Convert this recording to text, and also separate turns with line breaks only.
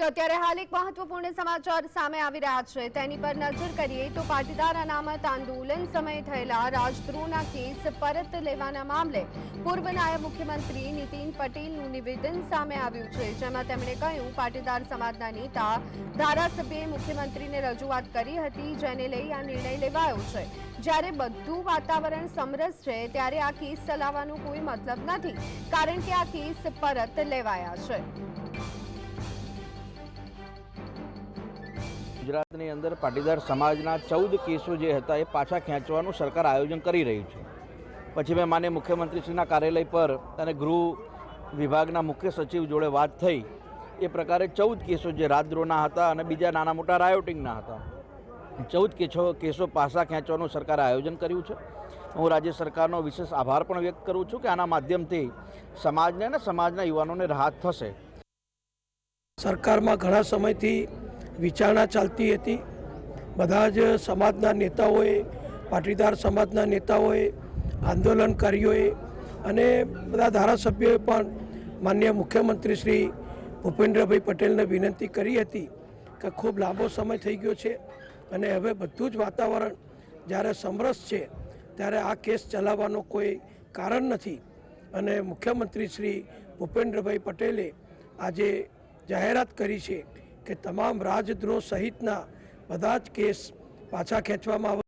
તો અત્યારે હાલ એક મહત્વપૂર્ણ સમાચાર સામે આવી રહ્યા છે. તેની પર નજર કરીએ તો પાટીદાર અનામત આંદોલન સમયે થયેલા રાજદ્રોહના કેસ પરત લેવાના મામલે પૂર્વ નાયબ મુખ્યમંત્રી નીતિન પટેલનું નિવેદન સામે આવ્યું છે, જેમાં તેમણે કહ્યું, પાટીદાર સમાજના નેતા, ધારાસભ્યએ મુખ્યમંત્રીને રજૂઆત કરી હતી, જેને લઈ આ નિર્ણય લેવાયો છે. જ્યારે બધું વાતાવરણ સમરસ છે, ત્યારે આ કેસ ચલાવવાનો કોઈ મતલબ નથી, કારણ કે આ કેસ પરત લેવાયા છે.
ગુજરાતની અંદર પાટીદાર સમાજના ચૌદ કેસો જે હતા એ પાછા ખેંચવાનું સરકાર આયોજન કરી રહ્યું છે. પછી મેં માન્ય મુખ્યમંત્રીશ્રીના કાર્યાલય પર અને ગૃહ વિભાગના મુખ્ય સચિવ જોડે વાત થઈ. એ પ્રકારે ચૌદ કેસો જે રાજદ્રોહના હતા અને બીજા નાના મોટા રાયોટિંગના હતા. ચૌદ કેસો કેસો પાછા ખેંચવાનું સરકારે આયોજન કર્યું છે. હું રાજ્ય સરકારનો વિશેષ આભાર પણ વ્યક્ત કરું છું કે આના માધ્યમથી સમાજને અને સમાજના યુવાનોને રાહત થશે.
સરકારમાં ઘણા સમયથી વિચારણા ચાલતી હતી. બધા જ સમાજના નેતાઓએ, પાટીદાર સમાજના નેતાઓએ આંદોલનકારીઓએ અને બધા ધારાસભ્યોએ પણ માન્ય મુખ્યમંત્રી શ્રી ભૂપેન્દ્રભાઈ પટેલને વિનંતી કરી હતી કે ખૂબ લાંબો સમય થઈ ગયો છે અને હવે બધું જ વાતાવરણ જ્યારે સમરસ છે ત્યારે આ કેસ ચલાવવાનો કોઈ કારણ નથી અને મુખ્યમંત્રી શ્રી ભૂપેન્દ્રભાઈ પટેલે આજે જાહેરાત કરી છે કે તમામ રાજદ્રોહ સહિતના બધા જ કેસ પાછા ખેંચવામાં આવે